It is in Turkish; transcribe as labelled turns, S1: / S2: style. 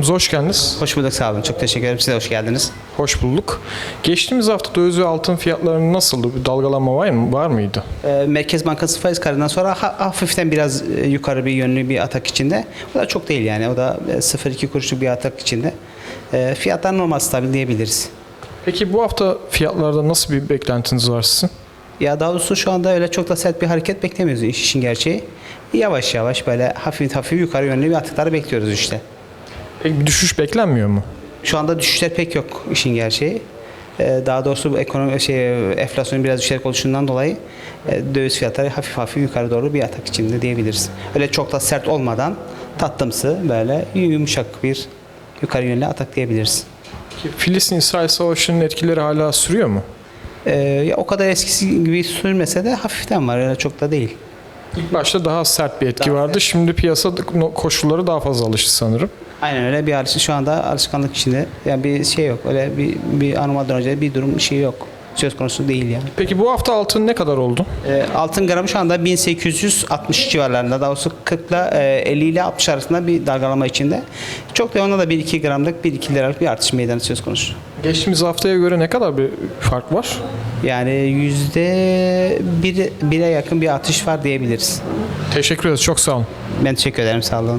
S1: Hoş geldiniz.
S2: Hoş bulduk sağ olun. Çok teşekkür ederim. Siz de hoş geldiniz.
S1: Hoş bulduk. Geçtiğimiz hafta döviz ve altın fiyatları nasıldı? Bir dalgalanma var mı? Var mıydı?
S2: Ee, Merkez Bankası faiz kararından sonra ha- hafiften biraz e, yukarı bir yönlü bir atak içinde. O da çok değil yani. O da e, 0.2 kuruşluk bir atak içinde. E, fiyatlar normal stabil diyebiliriz.
S1: Peki bu hafta fiyatlarda nasıl bir beklentiniz var sizin?
S2: Ya daha doğrusu şu anda öyle çok da sert bir hareket beklemiyoruz iş işin gerçeği. Yavaş yavaş böyle hafif hafif yukarı yönlü bir atıkları bekliyoruz işte.
S1: Peki bir düşüş beklenmiyor mu?
S2: Şu anda düşüşler pek yok işin gerçeği. Ee, Daha doğrusu bu ekonomi şey enflasyonun biraz düşerek oluşundan dolayı e, döviz fiyatları hafif hafif yukarı doğru bir atak içinde diyebiliriz. Öyle çok da sert olmadan tatlımsı böyle yumuşak bir yukarı yönlü atak diyebiliriz.
S1: Filistin-İsrail savaşının etkileri hala sürüyor mu?
S2: Ee, ya o kadar eskisi gibi sürmese de hafiften var öyle çok da değil.
S1: İlk başta daha sert bir etki
S2: Daha
S1: vardı. Şimdi piyasa koşulları daha fazla alıştı sanırım.
S2: Aynen öyle bir alış şu anda alışkanlık içinde. Yani bir şey yok. Öyle bir bir anormalden önce bir durum şey yok. Söz konusu değil yani.
S1: Peki bu hafta altın ne kadar oldu?
S2: E, altın gramı şu anda 1860 civarlarında. Daha doğrusu 40 ile e, 50 ile 60 arasında bir dalgalama içinde. Çok da onda da 1-2 gramlık 1-2 liralık bir artış meydanı söz konusu.
S1: Geçtiğimiz haftaya göre ne kadar bir fark var?
S2: Yani yüzde bir, bire yakın bir artış var diyebiliriz.
S1: Teşekkür ederiz. Çok sağ olun.
S2: Ben teşekkür ederim. Sağ olun.